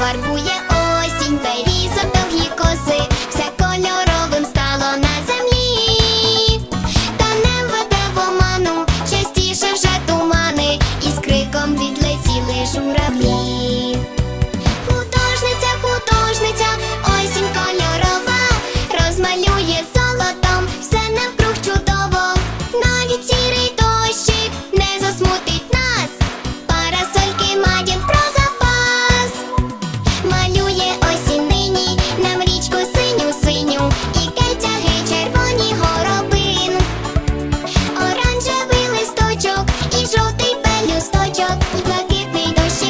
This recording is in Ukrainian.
фарбує осінь.